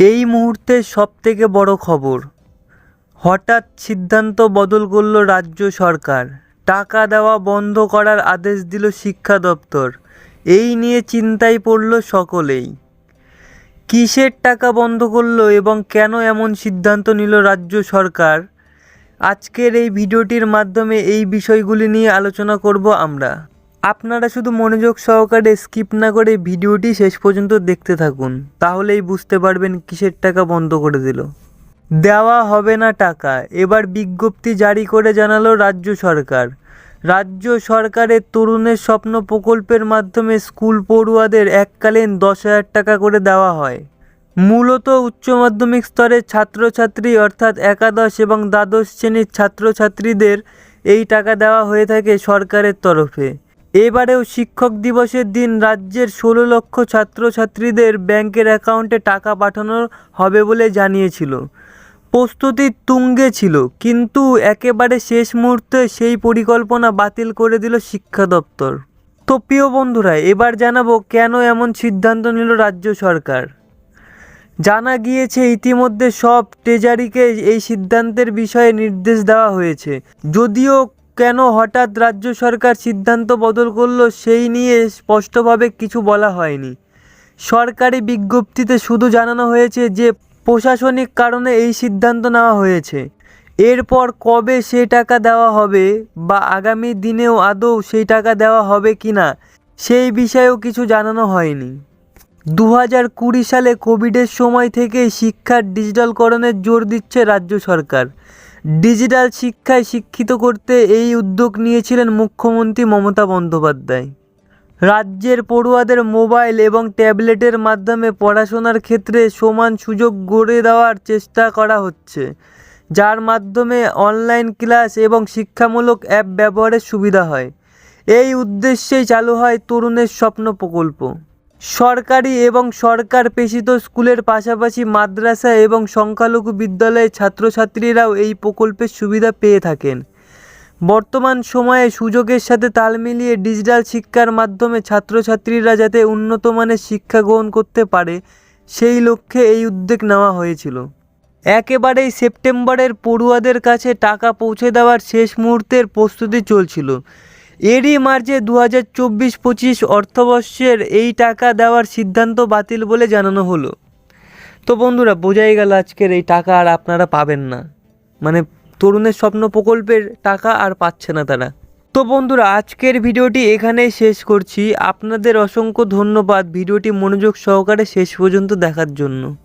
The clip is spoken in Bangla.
এই মুহূর্তের সবথেকে বড় খবর। হঠাৎ সিদ্ধান্ত বদল করল রাজ্য সরকার। টাকা দেওয়া বন্ধ করার আদেশ দিল শিক্ষা দপ্তর। এই নিয়ে চিন্তায় পড়ল সকলেই। কিসের টাকা বন্ধ করল এবং কেন এমন সিদ্ধান্ত নিল রাজ্য সরকার? আজকের এই ভিডিওটির মাধ্যমে এই বিষয়গুলি নিয়ে আলোচনা করব আমরা। আপনারা শুধু মনোযোগ সহকারে স্কিপ না করে ভিডিওটি শেষ পর্যন্ত দেখতে থাকুন, তাহলেই বুঝতে পারবেন কিসের টাকা বন্ধ করে দিল। দেওয়া হবে না টাকা, এবার বিজ্ঞপ্তি জারি করে জানালো রাজ্য সরকার। রাজ্য সরকারের তরুণের স্বপ্ন প্রকল্পের মাধ্যমে স্কুল পড়ুয়াদের এককালীন দশ হাজার টাকা করে দেওয়া হয়। মূলত উচ্চ মাধ্যমিক স্তরের ছাত্রছাত্রী অর্থাৎ একাদশ এবং দ্বাদশ শ্রেণির ছাত্রছাত্রীদের এই টাকা দেওয়া হয়ে থাকে সরকারের তরফে। এবারেও শিক্ষক দিবসের দিন রাজ্যের ষোলো লক্ষ ছাত্রছাত্রীদের ব্যাংকের অ্যাকাউন্টে টাকা পাঠানো হবে বলে জানিয়েছিল। প্রস্তুতি তুঙ্গে ছিল, কিন্তু একেবারে শেষ মুহূর্তে সেই পরিকল্পনা বাতিল করে দিল শিক্ষা দপ্তর। তো প্রিয় বন্ধুরা, এবার জানাব কেন এমন সিদ্ধান্ত নিল রাজ্য সরকার? জানা গিয়েছে, ইতিমধ্যে সব ট্রেজারিকে এই সিদ্ধান্তের বিষয়ে নির্দেশ দেওয়া হয়েছে। যদিও কেন হঠাৎ রাজ্য সরকার সিদ্ধান্ত বদল করল সেই নিয়ে স্পষ্টভাবে কিছু বলা হয়নি। সরকারি বিজ্ঞপ্তিতে শুধু জানানো হয়েছে যে প্রশাসনিক কারণে এই সিদ্ধান্ত নেওয়া হয়েছে। এরপর কবে সে টাকা দেওয়া হবে বা আগামী দিনেও আদৌ সেই টাকা দেওয়া হবে কি না, সেই বিষয়েও কিছু জানানো হয়নি। দু হাজার কুড়ি সালে কোভিডের সময় থেকে শিক্ষার ডিজিটালকরণের জোর দিচ্ছে রাজ্য সরকার। ডিজিটাল শিক্ষায় শিক্ষিত করতে এই উদ্যোগ নিয়েছিলেন মুখ্যমন্ত্রী মমতা বন্দ্যোপাধ্যায়। রাজ্যের পড়ুয়াদের মোবাইল এবং ট্যাবলেটের মাধ্যমে পড়াশোনার ক্ষেত্রে সমান সুযোগ গড়ে দেওয়ার চেষ্টা করা হচ্ছে, যার মাধ্যমে অনলাইন ক্লাস এবং শিক্ষামূলক অ্যাপ ব্যবহারের সুবিধা হয়। এই উদ্দেশ্যেই চালু হয় তরুণের স্বপ্ন প্রকল্প সরকারি এবং সরকার পেশিত স্কুলের পাশাপাশি মাদ্রাসা এবং সংখ্যালঘু বিদ্যালয়ের ছাত্রছাত্রীরাও এই প্রকল্পের সুবিধা পেয়ে থাকেন। বর্তমান সময়ে সুযোগের সাথে তাল মিলিয়ে ডিজিটাল শিক্ষার মাধ্যমে ছাত্রছাত্রীরা যাতে উন্নত মানের শিক্ষা গ্রহণ করতে পারে, সেই লক্ষ্যে এই উদ্যোগ নেওয়া হয়েছিল। একেবারেই সেপ্টেম্বরের পড়ুয়াদের কাছে টাকা পৌঁছে দেওয়ার শেষ মুহূর্তের প্রস্তুতি চলছিল। এরই মার্চে দু হাজার চব্বিশ পঁচিশ অর্থবর্ষের এই টাকা দেওয়ার সিদ্ধান্ত বাতিল বলে জানানো হলো। তো বন্ধুরা, বোঝাই গেল আজকের এই টাকা আর আপনারা পাবেন না। মানে তরুণের স্বপ্ন প্রকল্পের টাকা আর পাচ্ছে না তারা। তো বন্ধুরা, আজকের ভিডিওটি এখানেই শেষ করছি। আপনাদের অসংখ্য ধন্যবাদ ভিডিওটি মনোযোগ সহকারে শেষ পর্যন্ত দেখার জন্য।